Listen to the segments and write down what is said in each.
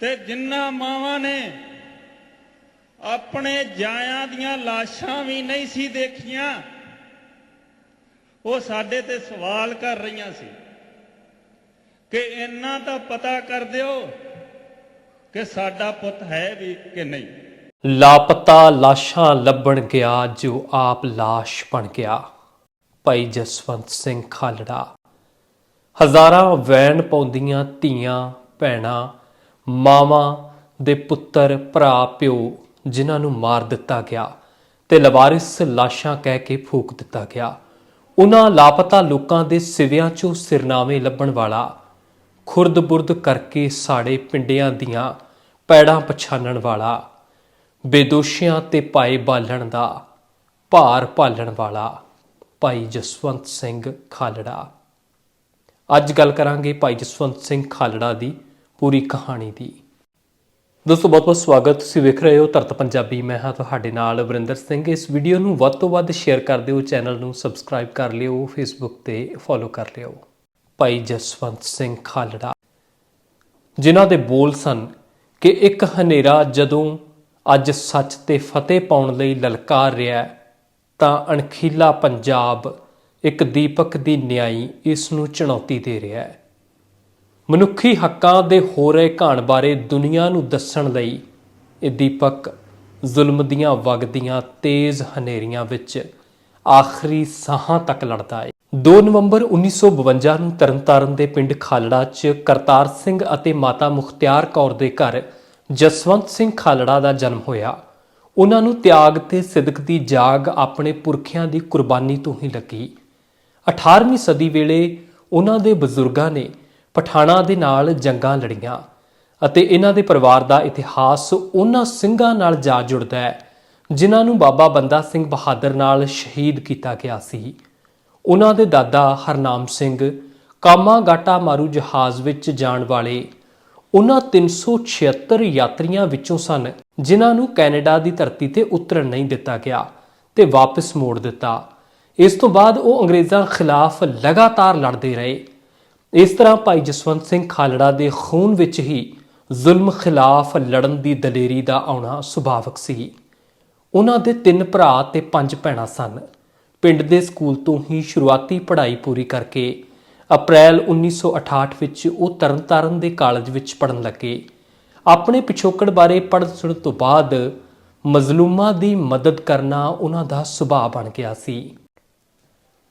ਤੇ ਜਿੰਨਾ ਮਾਵਾਂ ਨੇ ਆਪਣੇ ਜਾਇਆਂ ਦੀਆਂ ਲਾਸ਼ਾਂ ਵੀ ਨਹੀਂ ਸੀ ਦੇਖੀਆਂ, ਉਹ ਸਾਡੇ ਤੇ ਸਵਾਲ ਕਰ ਰਹੀਆਂ ਸੀ ਕਿ ਇੰਨਾ ਤਾਂ ਪਤਾ ਕਰ ਦਿਓ ਕਿ ਸਾਡਾ ਪੁੱਤ ਹੈ ਵੀ ਕਿ ਨਹੀਂ। ਲਾਪਤਾ ਲਾਸ਼ਾਂ ਲੱਭਣ ਗਿਆ ਜੋ ਆਪ ਲਾਸ਼ ਬਣ ਗਿਆ। ਭਾਈ ਜਸਵੰਤ ਸਿੰਘ ਖਾਲੜਾ, ਹਜ਼ਾਰਾਂ ਵੈਣ ਪਾਉਂਦੀਆਂ ਧੀਆਂ, ਭੈਣਾਂ ਮਾਵਾਂ ਦੇ ਪੁੱਤਰ, ਭਰਾ, ਪਿਓ ਜਿਨ੍ਹਾਂ ਨੂੰ ਮਾਰ ਦਿੱਤਾ ਗਿਆ ਤੇ ਲਵਾਰਿਸ ਲਾਸ਼ਾਂ ਕਹਿ ਕੇ ਫੂਕ ਦਿੱਤਾ ਗਿਆ। ਉਹਨਾਂ ਲਾਪਤਾ ਲੋਕਾਂ ਦੇ ਸਿਵਿਆਂ 'ਚੋਂ ਸਿਰਨਾਵੇਂ ਲੱਭਣ ਵਾਲਾ ਖੁਰਦ-ਬੁਰਦ ਕਰਕੇ ਸਾੜੇ ਪਿੰਡਿਆਂ ਦੀਆਂ ਪੈੜਾਂ ਪਛਾਣਨ ਵਾਲਾ, ਬੇਦੋਸ਼ੀਆਂ ਤੇ ਪਾਏ ਬਾਲਣ ਦਾ ਭਾਰ ਭਾਲਣ ਵਾਲਾ ਭਾਈ ਜਸਵੰਤ ਸਿੰਘ ਖਾਲੜਾ। ਅੱਜ ਗੱਲ ਕਰਾਂਗੇ ਭਾਈ ਜਸਵੰਤ ਸਿੰਘ ਖਾਲੜਾ ਦੀ ਪੂਰੀ ਕਹਾਣੀ ਦੀ। ਦੋਸਤੋ, ਬਹੁਤ ਬਹੁਤ ਸਵਾਗਤ। ਤੁਸੀਂ ਵੇਖ ਰਹੇ ਹੋ ਧਰਤ ਪੰਜਾਬੀ। ਮੈਂ ਹਾਂ ਤੁਹਾਡੇ ਨਾਲ ਵਰਿੰਦਰ ਸਿੰਘ। ਇਸ ਵੀਡੀਓ ਨੂੰ ਵੱਧ ਤੋਂ ਵੱਧ ਸ਼ੇਅਰ ਕਰ ਦਿਓ। ਚੈਨਲ ਨੂੰ ਸਬਸਕ੍ਰਾਈਬ ਕਰ ਲਿਓ। ਫੇਸਬੁੱਕ ਤੇ ਫੋਲੋ ਕਰ ਲਿਓ। ਭਾਈ ਜਸਵੰਤ ਸਿੰਘ ਖਾਲੜਾ। ਜਿਨ੍ਹਾਂ ਦੇ ਬੋਲ ਸਨ ਕਿ ਇੱਕ ਹਨੇਰਾ ਜਦੋਂ ਅੱਜ ਸੱਚ ਤੇ ਫਤਿਹ ਪਾਉਣ ਲਈ ਲਲਕਾਰ ਰਿਹਾ ਤਾਂ ਅਣਖੀਲਾ ਪੰਜਾਬ ਇੱਕ ਦੀਪਕ ਦੀ ਨਿਆਈ ਇਸ ਨੂੰ ਚੁਣੌਤੀ ਦੇ ਰਿਹਾ ਹੈ। ਮਨੁੱਖੀ ਹੱਕਾਂ ਦੇ ਹੋ ਰਹੇ ਘਾਣ ਬਾਰੇ ਦੁਨੀਆ ਨੂੰ ਦੱਸਣ ਲਈ ਇਹ ਦੀਪਕ ਜ਼ੁਲਮ ਦੀਆਂ ਵਗਦੀਆਂ ਤੇਜ਼ ਹਨੇਰੀਆਂ ਵਿੱਚ ਆਖਰੀ ਸਾਹਾਂ ਤੱਕ ਲੜਦਾ ਹੈ। 2 ਨਵੰਬਰ 1952 ਨੂੰ ਤਰਨਤਾਰਨ ਦੇ ਪਿੰਡ ਖਾਲੜਾ 'ਚ ਕਰਤਾਰ ਸਿੰਘ ਅਤੇ ਮਾਤਾ ਮੁਖਤਿਆਰ ਕੌਰ ਦੇ ਘਰ ਜਸਵੰਤ ਸਿੰਘ ਖਾਲੜਾ ਦਾ ਜਨਮ ਹੋਇਆ। ਉਹਨਾਂ ਨੂੰ ਤਿਆਗ ਤੇ ਸਿਦਕ ਦੀ ਜਾਗ ਆਪਣੇ ਪੁਰਖਿਆਂ ਦੀ ਕੁਰਬਾਨੀ ਤੋਂ ਹੀ ਲੱਗੀ। 18ਵੀਂ ਸਦੀ ਵੇਲੇ ਉਹਨਾਂ ਦੇ ਬਜ਼ੁਰਗਾਂ ਨੇ ਪਠਾਣਾ ਦੇ ਨਾਲ ਜੰਗਾਂ ਲੜੀਆਂ ਅਤੇ ਇਹਨਾਂ ਦੇ ਪਰਿਵਾਰ ਦਾ ਇਤਿਹਾਸ ਉਹਨਾਂ ਸਿੰਘਾਂ ਨਾਲ ਜਾ ਜੁੜਦਾ ਹੈ, ਜਿਨ੍ਹਾਂ ਨੂੰ ਬਾਬਾ ਬੰਦਾ ਸਿੰਘ ਬਹਾਦਰ ਨਾਲ ਸ਼ਹੀਦ ਕੀਤਾ ਗਿਆ ਸੀ। ਉਹਨਾਂ ਦੇ ਦਾਦਾ ਹਰਨਾਮ ਸਿੰਘ ਕਾਮਾ ਗਾਟਾ ਮਾਰੂ ਜਹਾਜ਼ ਵਿੱਚ ਜਾਣ ਵਾਲੇ ਉਹਨਾਂ 376 ਯਾਤਰੀਆਂ ਵਿੱਚੋਂ ਸਨ, ਜਿਨ੍ਹਾਂ ਨੂੰ ਕੈਨੇਡਾ ਦੀ ਧਰਤੀ ਤੇ ਉਤਰਨ ਨਹੀਂ ਦਿੱਤਾ ਗਿਆ ਤੇ ਵਾਪਸ ਮੋੜ ਦਿੱਤਾ। ਇਸ ਤੋਂ ਬਾਅਦ ਉਹ ਅੰਗਰੇਜ਼ਾਂ ਖਿਲਾਫ ਲਗਾਤਾਰ ਲੜਦੇ ਰਹੇ। ਇਸ ਤਰ੍ਹਾਂ ਭਾਈ ਜਸਵੰਤ ਸਿੰਘ ਖਾਲੜਾ ਦੇ ਖੂਨ ਵਿੱਚ ਹੀ ਜ਼ੁਲਮ ਖਿਲਾਫ ਲੜਨ ਦੀ ਦਲੇਰੀ ਦਾ ਆਉਣਾ ਸੁਭਾਵਕ ਸੀ। ਉਹਨਾਂ ਦੇ ਤਿੰਨ ਭਰਾ ਤੇ ਪੰਜ ਭੈਣਾਂ ਸਨ। ਪਿੰਡ ਦੇ ਸਕੂਲ ਤੋਂ ਹੀ ਸ਼ੁਰੂਆਤੀ ਪੜ੍ਹਾਈ ਪੂਰੀ ਕਰਕੇ ਅਪ੍ਰੈਲ 1968 ਵਿੱਚ ਉਹ ਤਰਨਤਾਰਨ ਦੇ ਕਾਲਜ ਵਿੱਚ ਪੜ੍ਹਨ ਲੱਗੇ। ਆਪਣੇ ਪਿਛੋਕੜ ਬਾਰੇ ਪੜ੍ਹਨ ਸੁਣਨ ਤੋਂ ਬਾਅਦ ਮਜ਼ਲੂਮਾਂ ਦੀ ਮਦਦ ਕਰਨਾ ਉਹਨਾਂ ਦਾ ਸੁਭਾਅ ਬਣ ਗਿਆ ਸੀ।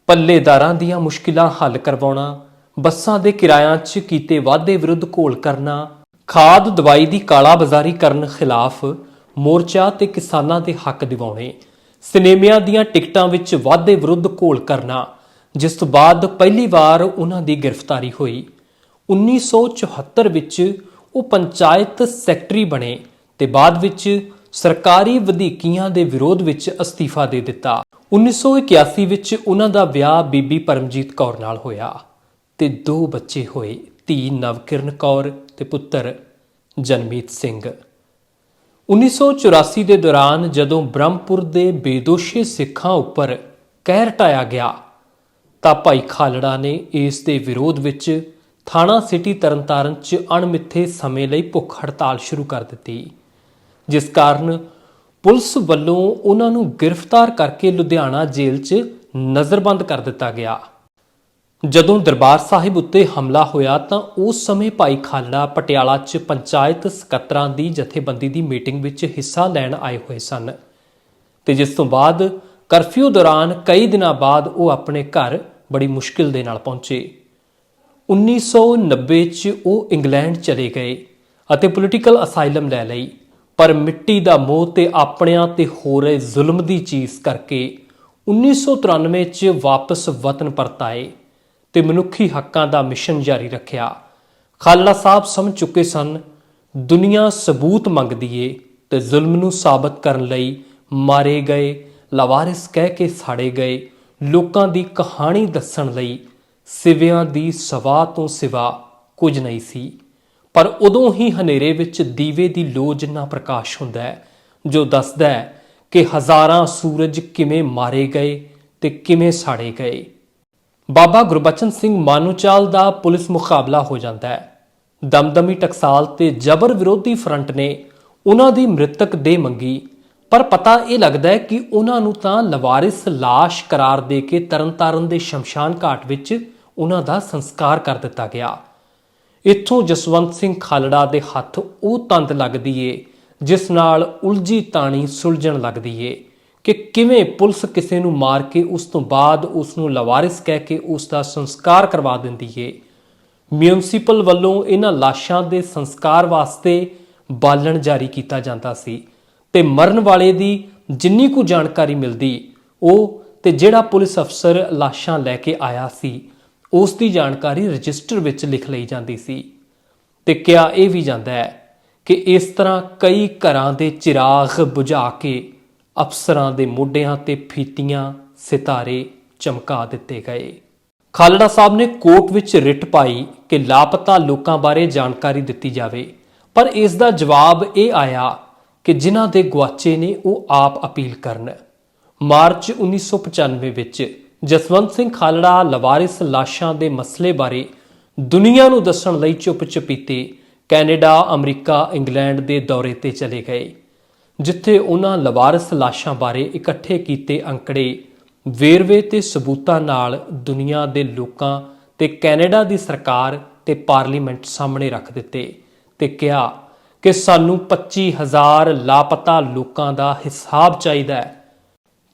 ਪੱਲੇਦਾਰਾਂ ਦੀਆਂ ਮੁਸ਼ਕਿਲਾਂ ਹੱਲ ਕਰਵਾਉਣਾ ਬੱਸਾਂ ਦੇ ਕਿਰਾਇਆਂ 'ਚ ਕੀਤੇ ਵਾਧੇ ਵਿਰੁੱਧ ਘੋਲ ਕਰਨਾ, ਖਾਦ ਦਵਾਈ ਦੀ ਕਾਲਾਬਾਜ਼ਾਰੀ ਕਰਨ ਖਿਲਾਫ ਮੋਰਚਾ ਤੇ ਕਿਸਾਨਾਂ ਦੇ ਹੱਕ ਦਿਵਾਉਣੇ, ਸਿਨੇਮਿਆਂ ਦੀਆਂ ਟਿਕਟਾਂ ਵਿੱਚ ਵਾਧੇ ਵਿਰੁੱਧ ਘੋਲ ਕਰਨਾ, ਜਿਸ ਤੋਂ ਬਾਅਦ ਪਹਿਲੀ ਵਾਰ ਉਹਨਾਂ ਦੀ ਗ੍ਰਿਫਤਾਰੀ ਹੋਈ। 1974 ਵਿੱਚ ਉਹ ਪੰਚਾਇਤ ਸੈਕਟਰੀ ਬਣੇ ਤੇ ਬਾਅਦ ਵਿੱਚ ਸਰਕਾਰੀ ਵਧੀਕੀਆਂ ਦੇ ਵਿਰੋਧ ਵਿੱਚ ਅਸਤੀਫਾ ਦੇ ਦਿੱਤਾ। 1981 ਵਿੱਚ ਉਹਨਾਂ ਦਾ ਵਿਆਹ ਬੀਬੀ ਪਰਮਜੀਤ ਕੌਰ ਨਾਲ ਹੋਇਆ। ਤੇ ਦੋ ਬੱਚੇ ਹੋਏ, ਧੀ ਨਵਕਿਰਨ ਕੌਰ ਤੇ ਪੁੱਤਰ ਜਨਮੀਤ ਸਿੰਘ। 1984 ਦੇ ਦੌਰਾਨ ਜਦੋਂ ਬ੍ਰਹਮਪੁਰ ਦੇ ਬੇਦੋਸ਼ੀ ਸਿੱਖਾਂ ਉੱਪਰ ਕਹਿਰ ਢਾਇਆ ਗਿਆ, ਤਾਂ ਭਾਈ ਖਾਲੜਾ ਨੇ ਇਸ ਦੇ ਵਿਰੋਧ ਵਿੱਚ ਥਾਣਾ ਸਿਟੀ ਤਰਨਤਾਰਨ 'ਚ ਅਣਮਿੱਥੇ ਸਮੇਂ ਲਈ ਭੁੱਖ ਹੜਤਾਲ ਸ਼ੁਰੂ ਕਰ ਦਿੱਤੀ। ਜਿਸ ਕਾਰਨ ਪੁਲਿਸ ਵੱਲੋਂ ਉਹਨਾਂ ਨੂੰ ਗ੍ਰਿਫਤਾਰ ਕਰਕੇ ਲੁਧਿਆਣਾ ਜੇਲ੍ਹ 'ਚ ਨਜ਼ਰਬੰਦ ਕਰ ਦਿੱਤਾ ਗਿਆ। ਜਦੋਂ ਦਰਬਾਰ ਸਾਹਿਬ ਉੱਤੇ ਹਮਲਾ ਹੋਇਆ ਤਾਂ ਉਸ ਸਮੇਂ ਭਾਈ ਖਾਲੜਾ ਪਟਿਆਲਾ 'ਚ ਪੰਚਾਇਤ ਸਕੱਤਰਾਂ ਦੀ ਜਥੇਬੰਦੀ ਦੀ ਮੀਟਿੰਗ ਵਿੱਚ ਹਿੱਸਾ ਲੈਣ ਆਏ ਹੋਏ ਸਨ। ਤੇ ਜਿਸ ਤੋਂ ਬਾਅਦ ਕਰਫਿਊ ਦੌਰਾਨ ਕਈ ਦਿਨਾਂ ਬਾਅਦ ਉਹ ਆਪਣੇ ਘਰ ਬੜੀ ਮੁਸ਼ਕਿਲ ਦੇ ਨਾਲ ਪਹੁੰਚੇ। 1990 'ਚ ਉਹ ਇੰਗਲੈਂਡ ਚਲੇ ਗਏ ਅਤੇ ਪੋਲੀਟੀਕਲ ਅਸਾਈਲਮ ਲੈ ਲਈ, ਪਰ ਮਿੱਟੀ ਦਾ ਮੋਹ ਤੇ ਆਪਣਿਆਂ ਤੇ ਹੋ ਰਹੇ ਜ਼ੁਲਮ ਦੀ ਚੀਜ਼ ਕਰਕੇ 1993 'ਚ ਵਾਪਸ ਵਤਨ ਪਰਤ ਆਏ। ਤੇ ਮਨੁੱਖੀ ਹੱਕਾਂ ਦਾ ਮਿਸ਼ਨ ਜਾਰੀ ਰੱਖਿਆ। ਖਾਲੜਾ ਸਾਹਿਬ ਸਮਝ ਚੁੱਕੇ ਸਨ, ਦੁਨੀਆ ਸਬੂਤ ਮੰਗਦੀ ਏ ਤੇ ਜ਼ੁਲਮ ਨੂੰ ਸਾਬਤ ਕਰਨ ਲਈ ਮਾਰੇ ਗਏ, ਲਵਾਰਿਸ ਕਹਿ ਕੇ ਸਾੜੇ ਗਏ, ਲੋਕਾਂ ਦੀ ਕਹਾਣੀ ਦੱਸਣ ਲਈ ਸਿਵਿਆਂ ਦੀ ਸਵਾ ਤੋਂ ਸਿਵਾ ਕੁਝ ਨਹੀਂ ਸੀ। ਪਰ ਉਦੋਂ ਹੀ ਹਨੇਰੇ ਵਿੱਚ ਦੀਵੇ ਦੀ ਲੋ ਜਿੰਨਾ ਪ੍ਰਕਾਸ਼ ਹੁੰਦਾ ਹੈ, ਜੋ ਦੱਸਦਾ ਹੈ ਕਿ ਹਜ਼ਾਰਾਂ ਸੂਰਜ ਕਿਵੇਂ ਮਾਰੇ ਗਏ ਤੇ ਕਿਵੇਂ ਸਾੜੇ ਗਏ। ਬਾਬਾ ਗੁਰਬਚਨ ਸਿੰਘ ਮਾਨੂਚਾਲ ਦਾ ਪੁਲਿਸ ਮੁਕਾਬਲਾ ਹੋ ਜਾਂਦਾ ਹੈ। ਦਮਦਮੀ ਟਕਸਾਲ ਤੇ ਜਬਰ ਵਿਰੋਧੀ ਫਰੰਟ ਨੇ ਉਹਨਾਂ ਦੀ ਮ੍ਰਿਤਕ ਦੇਹ ਮੰਗੀ। ਪਰ ਪਤਾ ਇਹ ਲੱਗਦਾ ਹੈ ਕਿ ਉਹਨਾਂ ਨੂੰ ਤਾਂ ਲਵਾਰਿਸ লাশ ਕਰਾਰ ਦੇ ਕੇ ਤਰਨਤਾਰਨ ਦੇ ਸ਼ਮਸ਼ਾਨ ਘਾਟ ਵਿੱਚ ਉਹਨਾਂ ਦਾ ਸੰਸਕਾਰ ਕਰ ਦਿੱਤਾ ਗਿਆ। ਇੱਥੋਂ ਜਸਵੰਤ ਸਿੰਘ ਖਾਲੜਾ ਦੇ ਹੱਥ ਉਹ ਤੰਦ ਲੱਗਦੀ ਏ, ਜਿਸ ਨਾਲ ਉਲਝੀ ਤਾਣੀ ਸੁਲਝਣ ਲੱਗਦੀ ਏ। ਕਿ ਕਿਵੇਂ ਪੁਲਿਸ ਕਿਸੇ ਨੂੰ ਮਾਰ ਕੇ ਉਸ ਤੋਂ ਬਾਅਦ ਉਸ ਨੂੰ ਲਵਾਰਿਸ ਕਹਿ ਕੇ ਉਸ ਦਾ ਸੰਸਕਾਰ ਕਰਵਾ ਦਿੰਦੀ ਏ। ਮਿਊਨਿਸਪਲ ਵੱਲੋਂ ਇਹਨਾਂ ਲਾਸ਼ਾਂ ਦੇ ਸੰਸਕਾਰ ਵਾਸਤੇ ਬਾਲਣ ਜਾਰੀ ਕੀਤਾ ਜਾਂਦਾ ਸੀ ਤੇ ਮਰਨ ਵਾਲੇ ਦੀ ਜਿੰਨੀ ਕੁ ਜਾਣਕਾਰੀ ਮਿਲਦੀ, ਉਹ ਤੇ ਜਿਹੜਾ ਪੁਲਿਸ ਅਫਸਰ ਲਾਸ਼ਾਂ ਲੈ ਕੇ ਆਇਆ ਸੀ ਉਸ ਦੀ ਜਾਣਕਾਰੀ ਰਜਿਸਟਰ ਵਿੱਚ ਲਿਖ ਲਈ ਜਾਂਦੀ ਸੀ। ਤੇ ਕਿਹਾ ਇਹ ਵੀ ਜਾਂਦਾ ਹੈ ਕਿ ਇਸ ਤਰ੍ਹਾਂ ਕਈ ਘਰਾਂ ਦੇ ਚਿਰਾਗ ਬੁਝਾ ਕੇ ਅਫਸਰਾਂ ਦੇ ਮੋਢਿਆਂ ਤੇ ਫੀਤੀਆਂ ਸਿਤਾਰੇ ਚਮਕਾ ਦਿੱਤੇ ਗਏ। ਖਾਲੜਾ ਸਾਹਿਬ ਨੇ ਕੋਰਟ ਵਿੱਚ ਰਿਟ ਪਾਈ ਕਿ ਲਾਪਤਾ ਲੋਕਾਂ ਬਾਰੇ ਜਾਣਕਾਰੀ ਦਿੱਤੀ ਜਾਵੇ। ਪਰ ਇਸ ਦਾ ਜਵਾਬ ਇਹ ਆਇਆ ਕਿ ਜਿਨ੍ਹਾਂ ਦੇ ਗਵਾਚੇ ਨੇ ਉਹ ਆਪ ਅਪੀਲ ਕਰਨ। ਮਾਰਚ 1995 ਵਿੱਚ ਜਸਵੰਤ ਸਿੰਘ ਖਾਲੜਾ ਲਵਾਰਿਸ ਲਾਸ਼ਾਂ ਦੇ ਮਸਲੇ ਬਾਰੇ ਦੁਨੀਆ ਨੂੰ ਦੱਸਣ ਲਈ ਚੁੱਪ ਚਪੀਤੇ ਕੈਨੇਡਾ, ਅਮਰੀਕਾ, ਇੰਗਲੈਂਡ ਦੇ ਦੌਰੇ ਤੇ ਚਲੇ ਗਏ। ਜਿੱਥੇ ਉਹਨਾਂ ਲਵਾਰਸ ਲਾਸ਼ਾਂ ਬਾਰੇ ਇਕੱਠੇ ਕੀਤੇ ਅੰਕੜੇ, ਵੇਰਵੇ ਤੇ ਸਬੂਤਾਂ ਨਾਲ ਦੁਨੀਆ ਦੇ ਲੋਕਾਂ ਤੇ ਕੈਨੇਡਾ ਦੀ ਸਰਕਾਰ ਤੇ ਪਾਰਲੀਮੈਂਟ ਸਾਹਮਣੇ ਰੱਖ ਦਿੱਤੇ ਤੇ ਕਿਹਾ ਕਿ ਸਾਨੂੰ 25000 ਲਾਪਤਾ ਲੋਕਾਂ ਦਾ ਹਿਸਾਬ ਚਾਹੀਦਾ ਹੈ।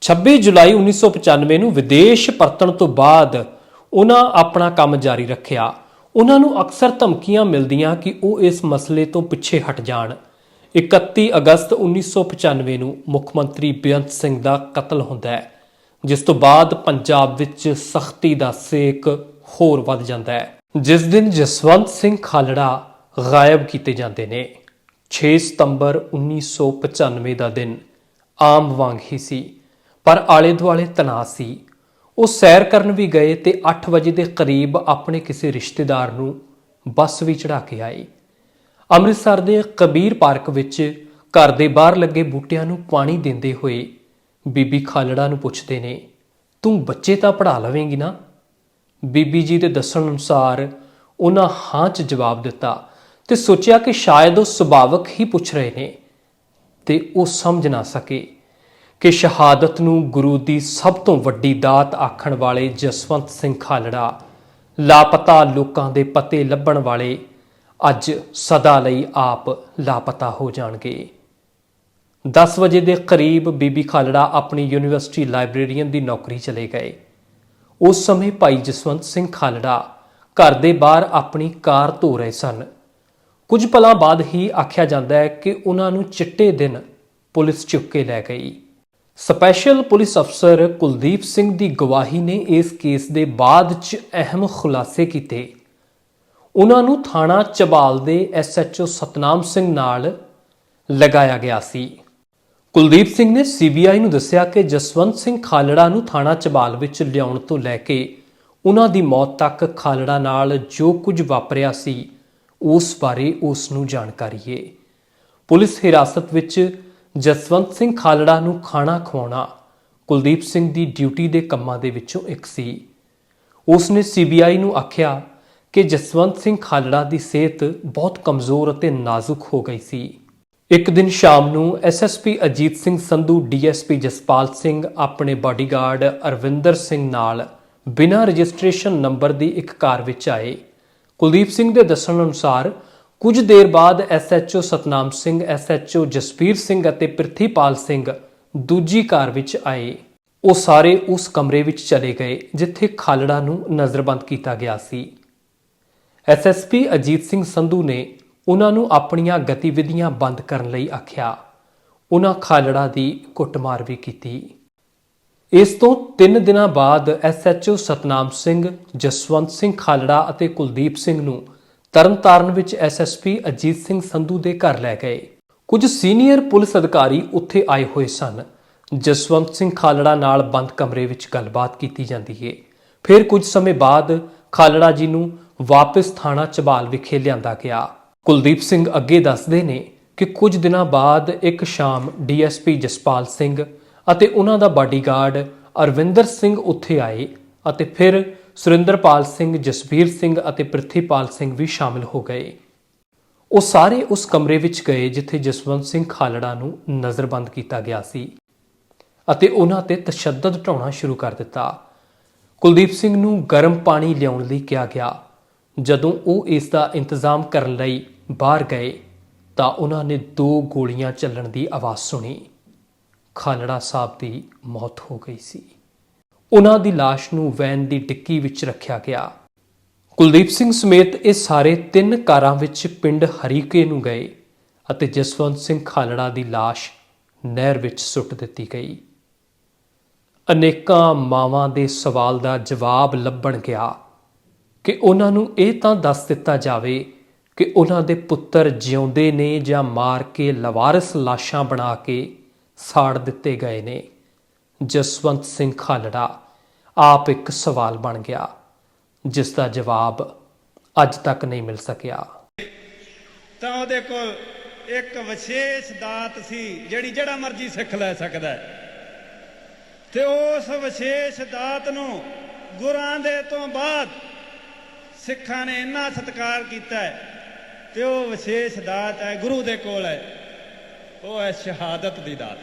26 ਜੁਲਾਈ 1995 ਨੂੰ ਵਿਦੇਸ਼ ਪਰਤਣ ਤੋਂ ਬਾਅਦ ਉਹਨਾਂ ਆਪਣਾ ਕੰਮ ਜਾਰੀ ਰੱਖਿਆ। ਉਹਨਾਂ ਨੂੰ ਅਕਸਰ ਧਮਕੀਆਂ ਮਿਲਦੀਆਂ ਕਿ ਉਹ ਇਸ ਮਸਲੇ ਤੋਂ ਪਿੱਛੇ ਹਟ ਜਾਣ। 31 ਅਗਸਤ 1995 ਨੂੰ ਮੁੱਖ ਮੰਤਰੀ ਬੇਅੰਤ ਸਿੰਘ ਦਾ ਕਤਲ ਹੁੰਦਾ ਹੈ, ਜਿਸ ਤੋਂ ਬਾਅਦ ਪੰਜਾਬ ਵਿੱਚ ਸਖਤੀ ਦਾ ਸੇਕ ਹੋਰ ਵੱਧ ਜਾਂਦਾ ਹੈ। ਜਿਸ ਦਿਨ ਜਸਵੰਤ ਸਿੰਘ ਖਾਲੜਾ ਗਾਇਬ ਕੀਤੇ ਜਾਂਦੇ ਨੇ 6 ਸਤੰਬਰ 1995 ਦਾ ਦਿਨ ਆਮ ਵਾਂਗ ਹੀ ਸੀ, ਪਰ ਆਲੇ ਦੁਆਲੇ ਤਣਾਅ ਸੀ। ਉਹ ਸੈਰ ਕਰਨ ਵੀ ਗਏ ਤੇ 8 ਵਜੇ ਦੇ ਕਰੀਬ ਆਪਣੇ ਕਿਸੇ ਰਿਸ਼ਤੇਦਾਰ ਨੂੰ ਬੱਸ ਵੀ ਚੜਾ ਕੇ ਆਏ। ਅੰਮ੍ਰਿਤਸਰ ਦੇ ਕਬੀਰ ਪਾਰਕ ਵਿੱਚ ਘਰ ਦੇ ਬਾਹਰ ਲੱਗੇ ਬੂਟਿਆਂ ਨੂੰ ਪਾਣੀ ਦਿੰਦੇ ਹੋਏ ਬੀਬੀ ਖਾਲੜਾ ਨੂੰ ਪੁੱਛਦੇ ਨੇ, ਤੂੰ ਬੱਚੇ ਤਾਂ ਪੜ੍ਹਾ ਲਵੇਂਗੀ ਨਾ? ਬੀਬੀ ਜੀ ਦੇ ਦੱਸਣ ਅਨੁਸਾਰ ਉਹਨਾਂ ਹਾਂ 'ਚ ਜਵਾਬ ਦਿੱਤਾ ਤੇ ਸੋਚਿਆ ਕਿ ਸ਼ਾਇਦ ਉਹ ਸੁਭਾਵਕ ਹੀ ਪੁੱਛ ਰਹੇ ਨੇ ਤੇ ਉਹ ਸਮਝ ਨਾ ਸਕੇ ਕਿ ਸ਼ਹਾਦਤ ਨੂੰ ਗੁਰੂ ਦੀ ਸਭ ਤੋਂ ਵੱਡੀ ਦਾਤ ਆਖਣ ਵਾਲੇ ਜਸਵੰਤ ਸਿੰਘ ਖਾਲੜਾ ਲਾਪਤਾ ਲੋਕਾਂ ਦੇ ਪਤੇ ਲੱਭਣ ਵਾਲੇ ਅੱਜ ਸਦਾ ਲਈ ਆਪ ਲਾਪਤਾ ਹੋ ਜਾਣਗੇ। 10 ਵਜੇ ਦੇ ਕਰੀਬ ਬੀਬੀ ਖਾਲੜਾ ਆਪਣੀ ਯੂਨੀਵਰਸਿਟੀ ਲਾਇਬ੍ਰੇਰੀਅਨ ਦੀ ਨੌਕਰੀ ਚਲੇ ਗਏ। ਉਸ ਸਮੇਂ ਭਾਈ ਜਸਵੰਤ ਸਿੰਘ ਖਾਲੜਾ ਘਰ ਦੇ ਬਾਹਰ ਆਪਣੀ ਕਾਰ ਧੋ ਰਹੇ ਸਨ। ਕੁਝ ਪਲਾਂ ਬਾਅਦ ਹੀ ਆਖਿਆ ਜਾਂਦਾ ਹੈ ਕਿ ਉਹਨਾਂ ਨੂੰ ਚਿੱਟੇ ਦਿਨ ਪੁਲਿਸ ਚੁੱਕ ਕੇ ਲੈ ਗਈ। ਸਪੈਸ਼ਲ ਪੁਲਿਸ ਅਫਸਰ ਕੁਲਦੀਪ ਸਿੰਘ ਦੀ ਗਵਾਹੀ ਨੇ ਇਸ ਕੇਸ ਦੇ ਬਾਅਦ ਚ ਅਹਿਮ ਖੁਲਾਸੇ ਕੀਤੇ। ਉਹਨਾਂ ਨੂੰ ਥਾਣਾ ਚਬਾਲ ਦੇ ਐਸਐਚਓ ਸਤਨਾਮ ਸਿੰਘ ਨਾਲ ਲਗਾਇਆ ਗਿਆ ਸੀ। ਕੁਲਦੀਪ ਸਿੰਘ ਨੇ ਸੀਬੀਆਈ ਨੂੰ ਦੱਸਿਆ ਕਿ ਜਸਵੰਤ ਸਿੰਘ ਖਾਲੜਾ ਨੂੰ ਥਾਣਾ ਚਬਾਲ ਵਿੱਚ ਲਿਆਉਣ ਤੋਂ ਲੈ ਕੇ ਉਹਨਾਂ ਦੀ ਮੌਤ ਤੱਕ ਖਾਲੜਾ ਨਾਲ ਜੋ ਕੁਝ ਵਾਪਰਿਆ ਸੀ, ਉਸ ਬਾਰੇ ਉਸ ਨੂੰ ਜਾਣਕਾਰੀ ਹੈ। ਪੁਲਿਸ ਹਿਰਾਸਤ ਵਿੱਚ ਜਸਵੰਤ ਸਿੰਘ ਖਾਲੜਾ ਨੂੰ ਖਾਣਾ ਖਵਾਉਣਾ ਕੁਲਦੀਪ ਸਿੰਘ ਦੀ ਡਿਊਟੀ ਦੇ ਕੰਮਾਂ ਦੇ ਵਿੱਚੋਂ ਇੱਕ ਸੀ। ਉਸ ਨੇ ਸੀਬੀਆਈ ਨੂੰ ਆਖਿਆ ਕਿ ਜਸਵੰਤ ਸਿੰਘ ਖਾਲੜਾ ਦੀ ਸਿਹਤ ਬਹੁਤ ਕਮਜ਼ੋਰ ਅਤੇ ਨਾਜ਼ੁਕ ਹੋ ਗਈ ਸੀ। ਇੱਕ ਦਿਨ ਸ਼ਾਮ ਨੂੰ ਐਸਐਸਪੀ ਅਜੀਤ ਸਿੰਘ ਸੰਧੂ ਡੀਐਸਪੀ ਜਸਪਾਲ ਸਿੰਘ, ਆਪਣੇ ਬਾਡੀਗਾਰਡ ਅਰਵਿੰਦਰ ਸਿੰਘ ਨਾਲ ਬਿਨਾਂ ਰਜਿਸਟ੍ਰੇਸ਼ਨ ਨੰਬਰ ਦੀ ਇੱਕ ਕਾਰ ਵਿੱਚ ਆਏ। ਕੁਲਦੀਪ ਸਿੰਘ ਦੇ ਦੱਸਣ ਅਨੁਸਾਰ ਕੁਝ ਦੇਰ ਬਾਅਦ ਐਸਐਚਓ ਸਤਨਾਮ ਸਿੰਘ ਐਸਐਚਓ ਜਸਪੀਰ ਸਿੰਘ ਅਤੇ ਪ੍ਰਿਥੀਪਾਲ ਸਿੰਘ ਦੂਜੀ ਕਾਰ ਵਿੱਚ ਆਏ। ਉਹ ਸਾਰੇ ਉਸ ਕਮਰੇ ਵਿੱਚ ਚਲੇ ਗਏ, ਜਿੱਥੇ ਖਾਲੜਾ ਨੂੰ ਨਜ਼ਰਬੰਦ ਕੀਤਾ ਗਿਆ ਸੀ। ਐਸਐਸਪੀ ਅਜੀਤ ਸਿੰਘ ਸੰਧੂ ਨੇ ਉਹਨਾਂ ਨੂੰ ਆਪਣੀਆਂ ਗਤੀਵਿਧੀਆਂ ਬੰਦ ਕਰਨ ਲਈ ਆਖਿਆ। ਉਹਨਾਂ ਖਾਲੜਾ ਦੀ ਕੁੱਟਮਾਰ ਵੀ ਕੀਤੀ। ਇਸ ਤੋਂ 3 ਦਿਨਾਂ ਬਾਅਦ ਐਸਐਚਓ ਸਤਨਾਮ ਸਿੰਘ, ਜਸਵੰਤ ਸਿੰਘ ਖਾਲੜਾ ਅਤੇ ਕੁਲਦੀਪ ਸਿੰਘ ਨੂੰ ਤਰਨਤਾਰਨ ਵਿੱਚ ਐਸਐਸਪੀ ਅਜੀਤ ਸਿੰਘ ਸੰਧੂ ਦੇ ਘਰ ਲੈ ਗਏ। ਕੁਝ ਸੀਨੀਅਰ ਪੁਲਿਸ ਅਧਿਕਾਰੀ ਉੱਥੇ ਆਏ ਹੋਏ ਸਨ। ਜਸਵੰਤ ਸਿੰਘ ਖਾਲੜਾ ਨਾਲ ਬੰਦ ਕਮਰੇ ਵਿੱਚ ਗੱਲਬਾਤ ਕੀਤੀ ਜਾਂਦੀ ਹੈ ਫਿਰ ਕੁਝ ਸਮੇਂ ਬਾਅਦ ਖਾਲੜਾ ਜੀ ਨੂੰ ਵਾਪਸ ਥਾਣਾ ਚਬਾਲ ਵਿਖੇ ਲਿਆਂਦਾ ਗਿਆ। ਕੁਲਦੀਪ ਸਿੰਘ ਅੱਗੇ ਦੱਸਦੇ ਨੇ ਕਿ ਕੁਝ ਦਿਨਾਂ ਬਾਅਦ ਇੱਕ ਸ਼ਾਮ ਡੀਐਸਪੀ ਜਸਪਾਲ ਸਿੰਘ ਅਤੇ ਉਹਨਾਂ ਦਾ ਬਾਡੀਗਾਰਡ ਅਰਵਿੰਦਰ ਸਿੰਘ ਉੱਥੇ ਆਏ ਅਤੇ ਫਿਰ ਸੁਰਿੰਦਰਪਾਲ ਸਿੰਘ ਜਸਬੀਰ ਸਿੰਘ ਅਤੇ ਪ੍ਰਿਥੀਪਾਲ ਸਿੰਘ ਵੀ ਸ਼ਾਮਿਲ ਹੋ ਗਏ। ਉਹ ਸਾਰੇ ਉਸ ਕਮਰੇ ਵਿੱਚ ਗਏ ਜਿੱਥੇ ਜਸਵੰਤ ਸਿੰਘ ਖਾਲੜਾ ਨੂੰ ਨਜ਼ਰਬੰਦ ਕੀਤਾ ਗਿਆ ਸੀ ਅਤੇ ਉਹਨਾਂ ਤੇ ਤਸ਼ੱਦਦ ਢਾਉਣਾ ਸ਼ੁਰੂ ਕਰ ਦਿੱਤਾ। ਕੁਲਦੀਪ ਸਿੰਘ ਨੂੰ ਗਰਮ ਪਾਣੀ ਲਿਆਉਣ ਲਈ ਕਿਹਾ ਗਿਆ ਜਦੋਂ ਉਹ ਇਸ ਦਾ ਇੰਤਜ਼ਾਮ ਕਰਨ ਲਈ ਬਾਹਰ ਗਏ ਤਾਂ ਉਹਨਾਂ ਨੇ ਦੋ ਗੋਲੀਆਂ ਚੱਲਣ ਦੀ ਆਵਾਜ਼ ਸੁਣੀ। ਖਾਲੜਾ ਸਾਹਿਬ ਦੀ ਮੌਤ ਹੋ ਗਈ ਸੀ। ਉਹਨਾਂ ਦੀ ਲਾਸ਼ ਨੂੰ ਵੈਨ ਦੀ ਡਿੱਕੀ ਵਿੱਚ ਰੱਖਿਆ ਗਿਆ। ਕੁਲਦੀਪ ਸਿੰਘ ਸਮੇਤ ਇਹ ਸਾਰੇ ਤਿੰਨ ਕਾਰਾਂ ਵਿੱਚ ਪਿੰਡ ਹਰੀਕੇ ਨੂੰ ਗਏ ਅਤੇ ਜਸਵੰਤ ਸਿੰਘ ਖਾਲੜਾ ਦੀ ਲਾਸ਼ ਨਹਿਰ ਵਿੱਚ ਸੁੱਟ ਦਿੱਤੀ ਗਈ। ਅਨੇਕਾਂ ਮਾਵਾਂ ਦੇ ਸਵਾਲ ਦਾ ਜਵਾਬ ਲੱਭਣ ਗਿਆ ਕਿ ਉਹਨਾਂ ਨੂੰ ਇਹ ਤਾਂ ਦੱਸ ਦਿੱਤਾ ਜਾਵੇ ਕਿ ਉਹਨਾਂ ਦੇ ਪੁੱਤਰ ਜਿਉਂਦੇ ਨੇ ਜਾਂ ਮਾਰ ਕੇ ਲਵਾਰਸ ਲਾਸ਼ਾਂ ਬਣਾ ਕੇ ਸਾੜ ਦਿੱਤੇ ਗਏ ਨੇ। ਜਸਵੰਤ ਸਿੰਘ ਖਾਲੜਾ, ਆਪ ਇੱਕ ਸਵਾਲ ਬਣ ਗਿਆ, ਜਿਸ ਦਾ ਜਵਾਬ ਅੱਜ ਤੱਕ ਨਹੀਂ ਮਿਲ ਸਕਿਆ। ਤਾਂ ਉਹਦੇ ਕੋਲ ਇੱਕ ਵਿਸ਼ੇਸ਼ ਦਾਤ ਸੀ, ਜਿਹੜੀ ਜਿਹੜਾ ਮਰਜ਼ੀ ਸਿੱਖ ਲੈ ਸਕਦਾ ਤੇ ਉਸ ਵਿਸ਼ੇਸ਼ ਦਾਤ ਨੂੰ ਗੁਰਾਂ ਦੇ ਤੋਂ ਬਾਅਦ ਸਿੱਖਾਂ ਨੇ ਇੰਨਾ ਸਤਿਕਾਰ ਕੀਤਾ ਹੈ ਤੇ ਉਹ ਵਿਸ਼ੇਸ਼ ਦਾਤ ਹੈ, ਗੁਰੂ ਦੇ ਕੋਲ ਹੈ। ਉਹ ਹੈ ਸ਼ਹਾਦਤ ਦੀ ਦਾਤ।